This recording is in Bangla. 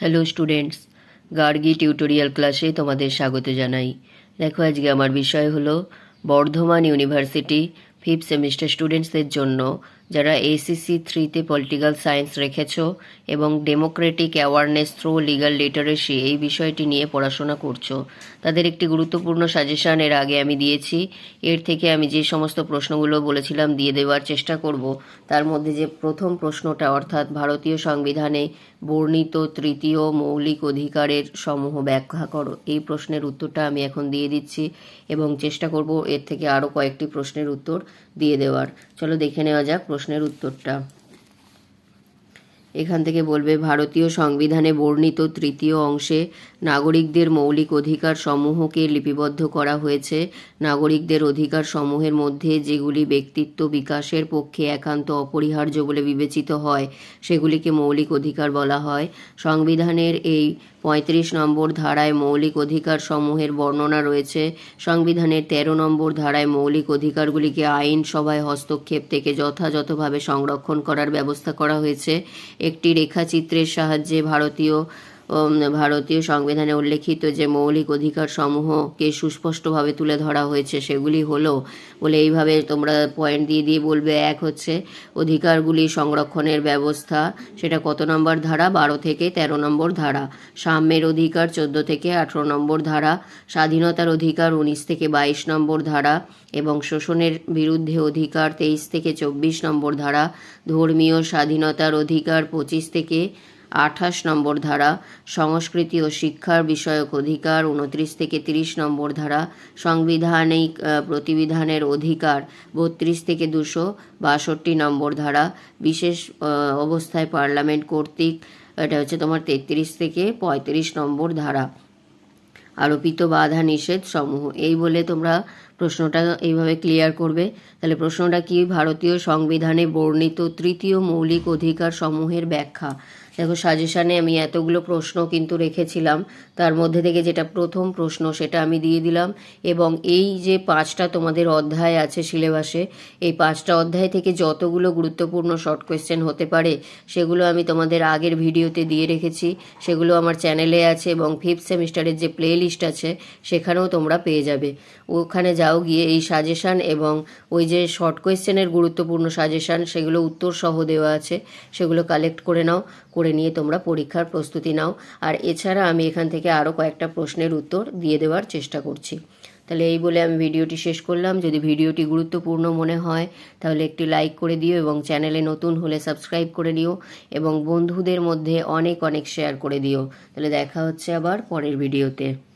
হ্যালো স্টুডেন্টস গার্গি টিউটোরিয়াল ক্লাসে তোমাদের স্বাগত জানাই। দেখো, আজকে আমার বিষয় হলো বর্ধমান ইউনিভার্সিটি ফিফথ সেমিস্টার স্টুডেন্টসদের জন্য, যারা এসিসি থ্রিতে পলিটিক্যাল সায়েন্স রেখেছো এবং democratic awareness through legal literacy এই বিষয়টি নিয়ে পড়াশোনা করছ। তাদের একটি গুরুত্বপূর্ণ সাজেশন এর আগে আমি দিয়েছি। এর থেকে আমি যে সমস্ত প্রশ্নগুলো বলেছিলাম দিয়ে দেওয়ার চেষ্টা করব। তার মধ্যে যে প্রথম প্রশ্নটা, অর্থাৎ ভারতীয় সংবিধানে বর্ণিত তৃতীয় মৌলিক অধিকারের সমূহ ব্যাখ্যা করো। এই প্রশ্নের উত্তরটা আমি এখন দিয়ে দিচ্ছি এবং চেষ্টা করব এর থেকে আরও কয়েকটি প্রশ্নের উত্তর দিয়ে দেওয়ার। চলো দেখে নেওয়া যাক প্রশ্নের উত্তরটা। এখান থেকে বলবে, ভারতীয় সংবিধানে বর্ণিত তৃতীয় অংশে নাগরিকদের মৌলিক অধিকার সমূহকে লিপিবদ্ধ করা হয়েছে। নাগরিকদের অধিকার সমূহের মধ্যে যেগুলি ব্যক্তিত্ব বিকাশের পক্ষে একান্ত অপরিহার্য বলে বিবেচিত হয়, সেগুলিকে মৌলিক অধিকার বলা হয়। সংবিধানের এই পঁয়ত্রিশ নম্বর ধারায় মৌলিক অধিকার সমূহের বর্ণনা রয়েছে। সংবিধানের তেরো নম্বর ধারায় মৌলিক অধিকারগুলিকে আইনসভায় হস্তক্ষেপ থেকে যথাযথভাবে সংরক্ষণ করার ব্যবস্থা করা হয়েছে। একটি রেখাচিত্রের সাহায্যে ভারতীয় ভারতীয় সংবিধানে উল্লেখিত যে মৌলিক অধিকার সমূহকে সুস্পষ্টভাবে তুলে ধরা হয়েছে, সেগুলি হলো, বলে এইভাবে তোমরা পয়েন্ট দিয়ে দিয়ে বলবে, এক হচ্ছে অধিকারগুলি সংরক্ষণের ব্যবস্থা, সেটা কত নম্বর ধারা? বারো থেকে তেরো নম্বর ধারা। সাম্যের অধিকার চোদ্দ থেকে আঠেরো নম্বর ধারা। স্বাধীনতার অধিকার উনিশ থেকে বাইশ নম্বর ধারা। এবং শোষণের বিরুদ্ধে অধিকার তেইশ থেকে চব্বিশ নম্বর ধারা। ধর্মীয় স্বাধীনতার অধিকার পঁচিশ থেকে আঠাশ নম্বর ধারা, সংস্কৃতি ও শিক্ষার বিষয়ক অধিকার, উনত্রিশ থেকে তিরিশ নম্বর ধারা, সাংবিধানিক প্রতিবিধানের অধিকার, বত্রিশ থেকে দুশো বাষট্টি নম্বর ধারা, বিশেষ অবস্থায় পার্লামেন্ট কর্তৃক, এটা হচ্ছে তোমার তেত্রিশ থেকে পঁয়ত্রিশ নম্বর ধারা। আরোপিত বাধা নিষেধ সমূহ। এই বলে তোমরা প্রশ্নটা এইভাবে ক্লিয়ার করবে। তাহলে প্রশ্নটা কি? ভারতীয় সংবিধানে বর্ণিত তৃতীয় মৌলিক অধিকার সমূহের ব্যাখ্যা। দেখো সাজেশানে আমি এতগুলো প্রশ্ন কিন্তু রেখেছিলাম। তার মধ্যে থেকে যেটা প্রথম প্রশ্ন, সেটা আমি দিয়ে দিলাম। এবং এই যে পাঁচটা তোমাদের অধ্যায় আছে সিলেবাসে, এই পাঁচটা অধ্যায় থেকে যতগুলো গুরুত্বপূর্ণ শর্ট কোয়েশ্চেন হতে পারে, সেগুলো আমি তোমাদের আগের ভিডিওতে দিয়ে রেখেছি। সেগুলো আমার চ্যানেলে আছে এবং ফিফথ সেমিস্টারের যে প্লে লিস্ট আছে, সেখানেও তোমরা পেয়ে যাবে। ওখানে যাও গিয়ে এই সাজেশান এবং ওই যে শর্ট কোয়েশ্চেনের গুরুত্বপূর্ণ সাজেশান সেগুলো উত্তর সহ দেওয়া আছে, সেগুলো কালেক্ট করে নাও। করে নিয়ে তোমরা পরীক্ষার প্রস্তুতি নাও। আর এছাড়া আমি এখান থেকে আরও কয়েকটা প্রশ্নের উত্তর দিয়ে দেওয়ার চেষ্টা করছি। তাহলে এই বলে আমি ভিডিওটি শেষ করলাম। যদি ভিডিওটি গুরুত্বপূর্ণ মনে হয়, তাহলে একটি লাইক করে দিও এবং চ্যানেলে নতুন হলে সাবস্ক্রাইব করে নিও এবং বন্ধুদের মধ্যে অনেক অনেক শেয়ার করে দিও। তাহলে দেখা হচ্ছে আবার পরের ভিডিওতে।